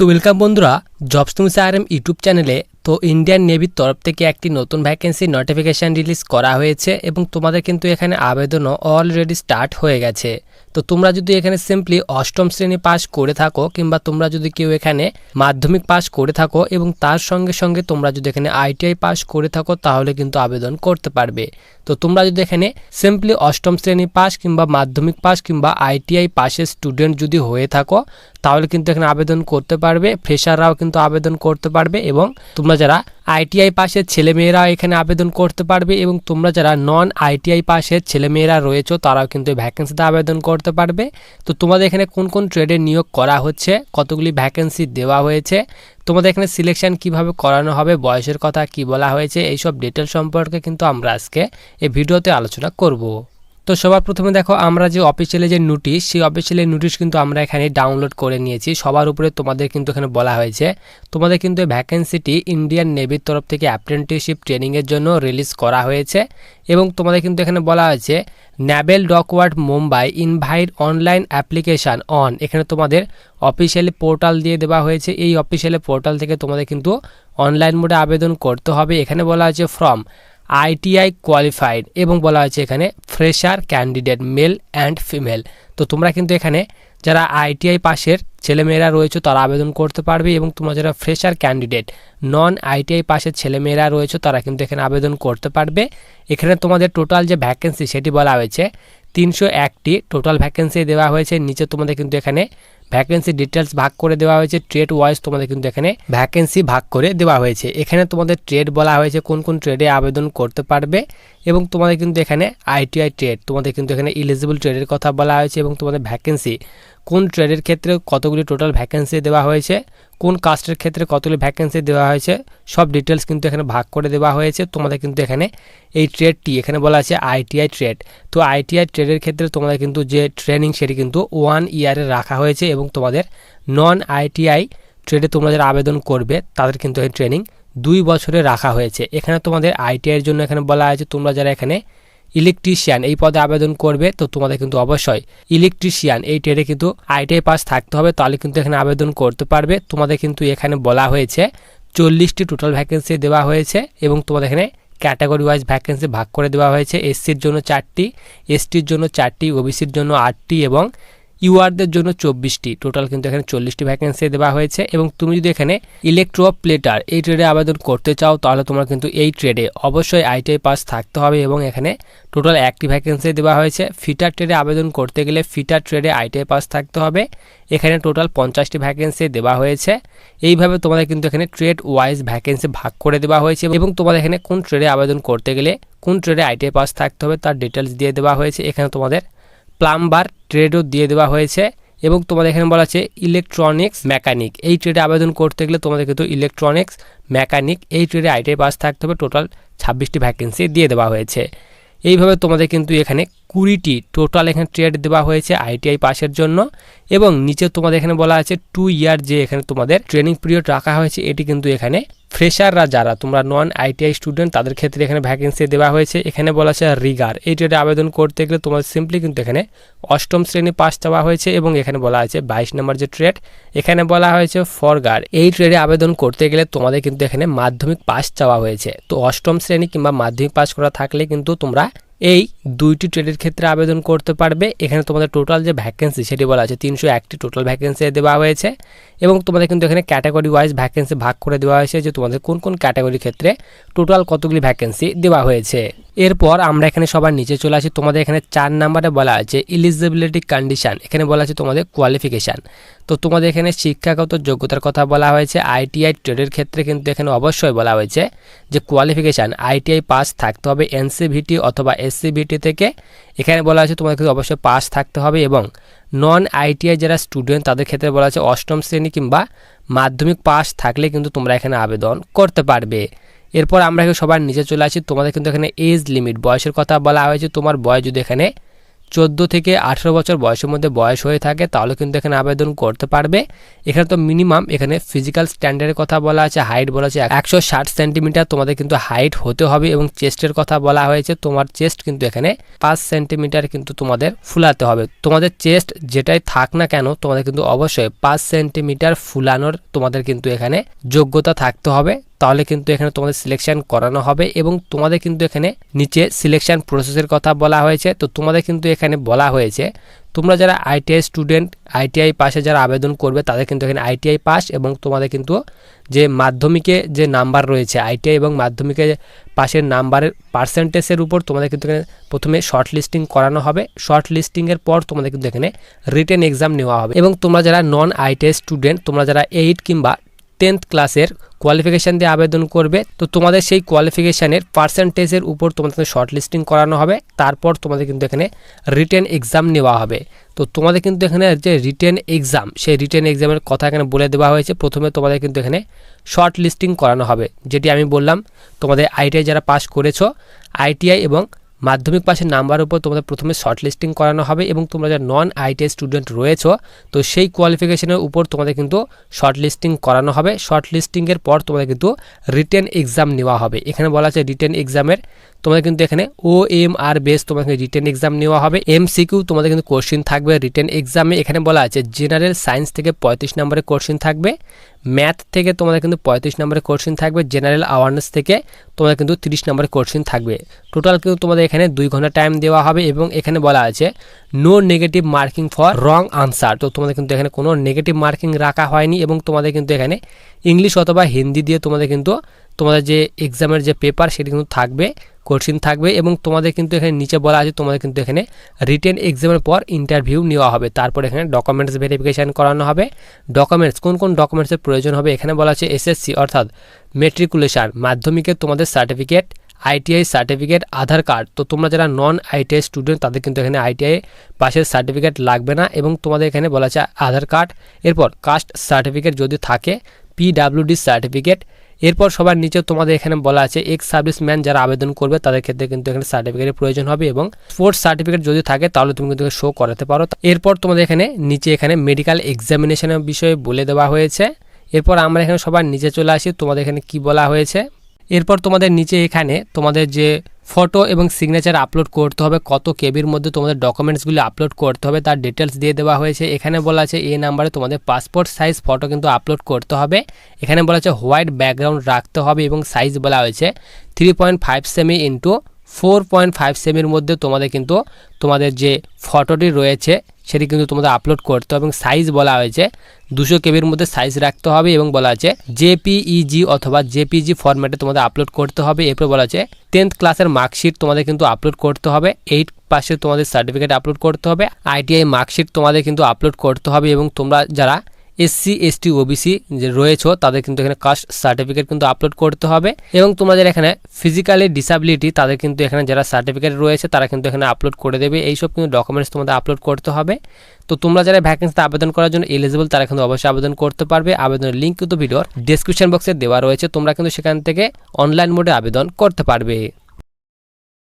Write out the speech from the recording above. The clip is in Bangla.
তো ওয়েলকাম বন্ধুরা জবস তুমি আরএম ইউটিউব চ্যানেলে তো ইন্ডিয়ান নেভির তরফ থেকে একটি নতুন ভ্যাকেন্সি নোটিফিকেশান রিলিজ করা হয়েছে এবং তোমাদের কিন্তু এখানে আবেদনও অলরেডি স্টার্ট হয়ে গেছে। তো তোমরা যদি এখানে সিম্পলি অষ্টম শ্রেণি পাস করে থাকো কিংবা তোমরা যদি কেউ এখানে মাধ্যমিক পাস করে থাকো এবং তার সঙ্গে সঙ্গে তোমরা যদি এখানে আইটিআই পাস করে থাকো তাহলে কিন্তু আবেদন করতে পারবে। তো তোমরা যদি এখানে সিম্পলি অষ্টম শ্রেণি পাস কিংবা মাধ্যমিক পাস কিংবা আইটিআই পাসের স্টুডেন্ট যদি হয়ে থাকো তাহলে কিন্তু এখানে আবেদন করতে পারবে। ফ্রেশাররাও কিন্তু আবেদন করতে পারবে এবং তোমরা যারা আইটিআই পাশের ছেলেমেয়েরা এখানে আবেদন করতে পারবে এবং তোমরা যারা নন আইটিআই পাশের ছেলেমেয়েরা রয়েছে, তারাও কিন্তু ভ্যাকেন্সিতে আবেদন করতে পারবে। তো তোমাদের এখানে কোন কোন ট্রেডে নিয়োগ করা হচ্ছে, কতগুলি ভ্যাকেন্সি দেওয়া হয়েছে, তোমাদের এখানে সিলেকশন কীভাবে করানো হবে, বয়সের কথা কি বলা হয়েছে, এইসব ডিটেল সম্পর্কে কিন্তু আমরা আজকে এই ভিডিওতে আলোচনা করব। তো সবার প্রথমে দেখো, আমরা যে অফিসিয়ালি যে নোটিশ সেই অফিসিয়ালি নোটিশ কিন্তু আমরা এখানে ডাউনলোড করে নিয়েছি। সবার উপরে তোমাদের কিন্তু এখানে বলা হয়েছে। তোমাদের কিন্তু এই ভ্যাকেন্সিটি ইন্ডিয়ান নেভির তরফ থেকে অ্যাপ্রেন্টিসশিপ ট্রেনিংয়ের জন্য রিলিজ করা হয়েছে এবং তোমাদের কিন্তু এখানে বলা হয়েছে naval dockyard Mumbai invite online application on এখানে তোমাদের অফিসিয়ালি পোর্টাল দিয়ে দেওয়া হয়েছে। এই অফিসিয়ালি পোর্টাল থেকে তোমাদের কিন্তু অনলাইন মোডে আবেদন করতে হবে। এখানে বলা হয়েছে ফ্রম আইটিআই কোয়ালিফাইড এবং বলা হয়েছে এখানে fresher candidate male and female তো তোমরা কিন্তু এখানে যারা আইটিআই পাশের ছেলেমেয়েরা রয়েছে, তারা আবেদন করতে পারবে এবং তোমরা যারা ফ্রেশার ক্যান্ডিডেট নন আইটিআই পাশের ছেলেমেয়েরা রয়েছে, তারা কিন্তু এখানে আবেদন করতে পারবে। এখানে তোমাদের টোটাল যে ভ্যাকেন্সি সেটি বলা হয়েছে, তিনশো একটি টোটাল ভ্যাকেন্সি দেওয়া হয়েছে। নিচে তোমাদের কিন্তু এখানে ভ্যাকেন্সি ডিটেলস ভাগ করে দেওয়া হয়েছে ট্রেড ওয়াইজ তোমাদের কিন্তু এখানে ভ্যাকেন্সি ভাগ করে দেওয়া হয়েছে। এখানে তোমাদের ট্রেড বলা হয়েছে, কোন কোন ট্রেডে আবেদন করতে পারবে এবং তোমাদের কিন্তু এখানে আইটিআই ট্রেড তোমাদের কিন্তু এখানে ইলিজিবল ট্রেডের কথা বলা হয়েছে এবং তোমাদের ভ্যাকেন্সি কোন ট্রেডের ক্ষেত্রে কতগুলি টোটাল ভ্যাকেন্সি দেওয়া হয়েছে, কোন কাস্টের ক্ষেত্রে কতগুলি ভ্যাকেন্সি দেওয়া হয়েছে, সব ডিটেলস কিন্তু এখানে ভাগ করে দেওয়া হয়েছে। তোমাদের কিন্তু এখানে এই ট্রেডটি এখানে বলা আছে আইটিআই ট্রেড তো আইটিআই ট্রেডের ক্ষেত্রে তোমাদের কিন্তু যে ট্রেনিং সেটি কিন্তু ওয়ান ইয়ারে রাখা হয়েছে এবং তোমাদের নন আইটিআই ট্রেডে তোমরা যারা আবেদন করবে, তাদের কিন্তু এই ট্রেনিং দুই বছরে রাখা হয়েছে। এখানে তোমাদের আইটিআইয়ের জন্য এখানে বলা হয়েছে তোমরা যারা এখানে ইলেকট্রিশিয়ান এই পদে আবেদন করবে, তো তোমাদের কিন্তু অবশ্যই ইলেকট্রিশিয়ান এই ট্রেডে কিন্তু আইটিআই পাস থাকতে হবে, তাহলে কিন্তু এখানে আবেদন করতে পারবে। তোমাদের কিন্তু এখানে বলা হয়েছে, চল্লিশটি টোটাল ভ্যাকেন্সি দেওয়া হয়েছে এবং তোমাদের এখানে ক্যাটাগরি ওয়াইজ ভ্যাকেন্সি ভাগ করে দেওয়া হয়েছে এসসির জন্য চারটি এসটির জন্য চারটি ওবিসির জন্য আটটি এবং ইউআরদের জন্য চব্বিশটি। টোটাল কিন্তু এখানে চল্লিশটি ভ্যাকেন্সি দেওয়া হয়েছে এবং তুমি যদি এখানে ইলেকট্রো প্লেটার এই ট্রেডে আবেদন করতে চাও, তাহলে তোমার কিন্তু এই ট্রেডে অবশ্যই আইটিআই পাস থাকতে হবে এবং এখানে টোটাল একটি ভ্যাকেন্সি দেওয়া হয়েছে। ফিটার ট্রেডে আবেদন করতে গেলে ফিটার ট্রেডে আইটিআই পাস থাকতে হবে। এখানে টোটাল পঞ্চাশটি ভ্যাকেন্সি দেওয়া হয়েছে। এইভাবে তোমাদের কিন্তু এখানে ট্রেড ওয়াইজ ভ্যাকেন্সি ভাগ করে দেওয়া হয়েছে এবং তোমাদের এখানে কোন ট্রেডে আবেদন করতে গেলে কোন ট্রেডে আইটিআই পাস থাকতে হবে, তার ডিটেলস দিয়ে দেওয়া হয়েছে। এখানে তোমাদের প্লাম্বার ট্রেডও দিয়ে দেওয়া হয়েছে এবং তোমাদের এখানে বলা আছে ইলেকট্রনিক্স মেকানিক। এই ট্রেডে আবেদন করতে গেলে তোমাদের কিন্তু ইলেকট্রনিক্স মেকানিক এই ট্রেডে আইটিআই পাস থাকতে হবে। টোটাল ছাব্বিশটি ভ্যাকেন্সি দিয়ে দেওয়া হয়েছে। এইভাবে তোমাদের কিন্তু এখানে কুড়িটি টোটাল এখানে ট্রেড দেওয়া হয়েছে আইটিআই পাসের জন্য এবং নিচে তোমাদের এখানে বলা আছে টু ইয়ার যে এখানে তোমাদের ট্রেনিং পিরিয়ড রাখা হয়েছে, এটি কিন্তু এখানে ফ্রেশাররা যারা তোমরা নন আইটিআই স্টুডেন্ট তাদের ক্ষেত্রে এখানে ভ্যাকেন্সি দেওয়া হয়েছে। এখানে বলা আছে রিগার এই ট্রেডে আবেদন করতে গেলে তোমাদের সিম্পলি কিন্তু এখানে অষ্টম শ্রেণি পাস চাওয়া হয়েছে এবং এখানে বলা আছে বাইশ নম্বর যে ট্রেড এখানে বলা হয়েছে ফরগার এই ট্রেডে আবেদন করতে গেলে তোমাদের কিন্তু এখানে মাধ্যমিক পাস চাওয়া হয়েছে। তো অষ্টম শ্রেণি কিংবা মাধ্যমিক পাস করা থাকলে কিন্তু তোমরা এই দুইটি ট্রেডের ক্ষেত্রে আবেদন করতে পারবে। এখানে তোমাদের টোটাল যে ভ্যাকেন্সি সেটি বলা আছে, তিনশো একটি টোটাল ভ্যাকেন্সি দেওয়া হয়েছে এবং তোমাদের কিন্তু এখানে ক্যাটাগরি ওয়াইজ ভ্যাকেন্সি ভাগ করে দেওয়া হয়েছে যে তোমাদের কোন কোন ক্যাটাগরির ক্ষেত্রে টোটাল কতগুলি ভ্যাকেন্সি দেওয়া হয়েছে। এরপর আমরা এখানে সবার নিচে চলে আসি। তোমাদের এখানে চার নাম্বারে বলা আছে ইলিজিবিলিটি কন্ডিশন এখানে বলা আছে তোমাদের কোয়ালিফিকেশান তো তোমাদের এখানে শিক্ষাগত যোগ্যতার কথা বলা হয়েছে। আইটিআই ট্রেডের ক্ষেত্রে কিন্তু এখানে অবশ্যই বলা হয়েছে যে কোয়ালিফিকেশান আইটিআই পাস থাকতে হবে এনসিভিটি অথবা এসসিভিটি থেকে এখানে বলা হয়েছে তোমাদের অবশ্যই পাস থাকতে হবে এবং নন আইটিআই যারা স্টুডেন্ট তাদের ক্ষেত্রে বলা আছে অষ্টম শ্রেণি কিংবা মাধ্যমিক পাস থাকলে কিন্তু তোমরা এখানে আবেদন করতে পারবে। এরপর আমরা সবার নিচে চলে আসি। তোমাদের কিন্তু এখানে এজ লিমিট বয়সের কথা বলা হয়েছে। তোমার বয়স যদি এখানে চোদ্দ থেকে আঠেরো বছর বয়সের মধ্যে বয়স হয়ে থাকে, তাহলে কিন্তু এখানে আবেদন করতে পারবে। এখানে তো মিনিমাম এখানে ফিজিক্যাল স্ট্যান্ডার্ডের কথা বলা আছে হাইট বলা আছে, একশো ষাট সেন্টিমিটার তোমাদের কিন্তু হাইট হতে হবে এবং চেস্টের কথা বলা হয়েছে, তোমার চেস্ট কিন্তু এখানে পাঁচ সেন্টিমিটার কিন্তু তোমাদের ফুলাতে হবে। তোমাদের চেস্ট যেটাই থাক না কেন, তোমাদের কিন্তু অবশ্যই পাঁচ সেন্টিমিটার ফুলানোর তোমাদের কিন্তু এখানে যোগ্যতা থাকতে হবে। তাহলে কিন্তু এখানে তোমাদের সিলেকশন করানো হবে এবং তোমাদের কিন্তু এখানে নিচে সিলেকশন প্রসেসের কথা বলা হয়েছে। তো তোমাদের কিন্তু এখানে বলা হয়েছে, তোমরা যারা আইটিআই স্টুডেন্ট আইটিআই পাশে যারা আবেদন করবে, তাদের কিন্তু এখানে আইটিআই পাস এবং তোমাদের কিন্তু যে মাধ্যমিকে যে নাম্বার রয়েছে আইটিআই এবং মাধ্যমিকে পাশের নাম্বারের পার্সেন্টেজের উপর তোমাদের কিন্তু এখানে প্রথমে শর্ট লিস্টিং করানো হবে। শর্ট লিস্টিংয়ের পর তোমাদের কিন্তু এখানে রিটেন এক্সাম নেওয়া হবে। এবং তোমরা যারা নন আইটিআই স্টুডেন্ট তোমরা যারা এইট কিংবা টেন্থ ক্লাসের কোয়ালিফিকেশান দিয়ে আবেদন করবে। তো তোমাদের সেই কোয়ালিফিকেশানের পার্সেন্টেজের উপর তোমাদের শর্ট লিস্টিং করানো হবে। তারপর তোমাদের কিন্তু এখানে রিটেন এক্সাম নেওয়া হবে। তো তোমাদের কিন্তু এখানে যে রিটেন এক্সাম সেই রিটেন এক্সামের কথা এখানে বলে দেওয়া হয়েছে। প্রথমে তোমাদের কিন্তু এখানে শর্ট লিস্টিং করানো হবে। যেটি আমি বললাম, তোমাদের আইটিআই যারা পাস করেছ আইটিআই এবং মাধ্যমিক পাশের নাম্বার উপর তোমাদের প্রথমে শর্ট লিস্টিং করানো হবে এবং তোমরা যারা নন আইটিআই স্টুডেন্ট রয়েছো, তো সেই কোয়ালিফিকেশনের উপর তোমাদের কিন্তু শর্ট লিস্টিং করানো হবে। শর্ট লিস্টিংয়ের পর তোমাদের কিন্তু রিটেন এক্সাম নেওয়া হবে। এখানে বলা আছে রিটেন এক্সামের তোমাদের কিন্তু এখানে ও এম আর বেস তোমাদের রিটেন এক্সাম নেওয়া হবে। এম সিকিউ তোমাদের কিন্তু কোশ্চিন থাকবে রিটেন এক্সামে এখানে বলা আছে জেনারেল সায়েন্স থেকে পঁয়ত্রিশ নম্বরের কোশ্চিন থাকবে। ম্যাথ থেকে তোমাদের কিন্তু পঁয়ত্রিশ নম্বরের কোশ্চিন থাকবে। জেনারেল অ্যাওয়ারনেস থেকে তোমাদের কিন্তু তিরিশ নম্বরের কোশ্চিন থাকবে। টোটাল কিন্তু তোমাদের এখানে দুই ঘণ্টা টাইম দেওয়া হবে এবং এখানে বলা আছে no negative marking for wrong answer তো তোমাদের কিন্তু এখানে কোনো নেগেটিভ মার্কিং রাখা হয়নি এবং তোমাদের কিন্তু এখানে ইংলিশ অথবা হিন্দি দিয়ে তোমাদের কিন্তু তোমাদের যে এক্সামের যে পেপার সেটি কিন্তু থাকবে কোশ্চিন থাকবে এবং তোমাদের কিন্তু এখানে নিচে বলা আছে, তোমাদের কিন্তু এখানে রিটেন এক্সামের পর ইন্টারভিউ নেওয়া হবে। তারপর এখানে ডকুমেন্টস ভেরিফিকেশান করানো হবে। ডকুমেন্টস কোন কোন ডকুমেন্টসের প্রয়োজন হবে এখানে বলা আছে এসএসসি অর্থাৎ মেট্রিকুলেশন মাধ্যমিকের তোমাদের certificate ITI certificate Aadhaar card তো তোমরা যারা নন আইটিআই স্টুডেন্ট তাদের কিন্তু এখানে আইটিআই পাশের সার্টিফিকেট লাগবে না এবং তোমাদের এখানে বলা আছে আধার কার্ড এরপর কাস্ট সার্টিফিকেট যদি থাকে পিডাব্লিউডি সার্টিফিকেট এরপর সবার নিচে তোমাদের এখানে বলা আছে এক্স সার্ভিসম্যান যারা আবেদন করবে, তাদের ক্ষেত্রে কিন্তু এখানে সার্টিফিকেটের প্রয়োজন হবে এবং স্পোর্টস সার্টিফিকেট যদি থাকে, তাহলে তুমি কিন্তু শো করাতে পারো। এরপর তোমাদের এখানে নিচে এখানে মেডিকেল এক্সামিনেশনের বিষয়ে বলে দেওয়া হয়েছে। এরপর আমরা এখানে সবার নিচে চলে আসি, তোমাদের এখানে কি বলা হয়েছে? এরপর তোমাদের নিচে এখানে তোমাদের যে ফটো এবং সিগনেচার আপলোড করতে হবে, কত কেবির মধ্যে তোমাদের ডকুমেন্টসগুলি আপলোড করতে হবে, তার ডিটেলস দিয়ে দেওয়া হয়েছে। এখানে বলা আছে এই নাম্বারে তোমাদের পাসপোর্ট সাইজ ফটো কিন্তু আপলোড করতে হবে। এখানে বলা আছে হোয়াইট ব্যাকগ্রাউন্ড রাখতে হবে এবং সাইজ বলা হয়েছে three point five cm into four point five সেমির মধ্যে তোমাদের কিন্তু তোমাদের যে ফটোটি রয়েছে সেটি কিন্তু তোমাদের আপলোড করতে হবে এবং সাইজ বলা হয়েছে। দুশো কেবির মধ্যে সাইজ রাখতে হবে এবং বলা আছে জেপিইজি অথবা জেপিজি ফরম্যাটে তোমাদের আপলোড করতে হবে। এরপর বলা আছে টেন্থ ক্লাসের মার্কশিট তোমাদের কিন্তু আপলোড করতে হবে। এইট পাশে তোমাদের সার্টিফিকেট আপলোড করতে হবে। আইটিআই মার্কশিট তোমাদের কিন্তু আপলোড করতে হবে এবং তোমরা যারা এসসি এসটি ওবিসি যে রয়েছে, তাদের কিন্তু এখানে কাস্ট সার্টিফিকেট কিন্তু আপলোড করতে হবে। এবং তোমাদের এখানে ফিজিক্যালি ডিসাবিলিটি তাদের কিন্তু এখানে যারা সার্টিফিকেট রয়েছে, তারা কিন্তু এখানে আপলোড করে দেবে। এইসব কিন্তু ডকুমেন্টস তোমাদের আপলোড করতে হবে। তো তোমরা যারা ভ্যাকেন্সিতে আবেদন করার জন্য এলিজিবল তারা কিন্তু অবশ্যই আবেদন করতে পারবে। আবেদনের লিঙ্ক কিন্তু ভিডিওর ডিসক্রিপশন বক্সে দেওয়া রয়েছে। তোমরা কিন্তু সেখান থেকে অনলাইন মোডে আবেদন করতে পারবে।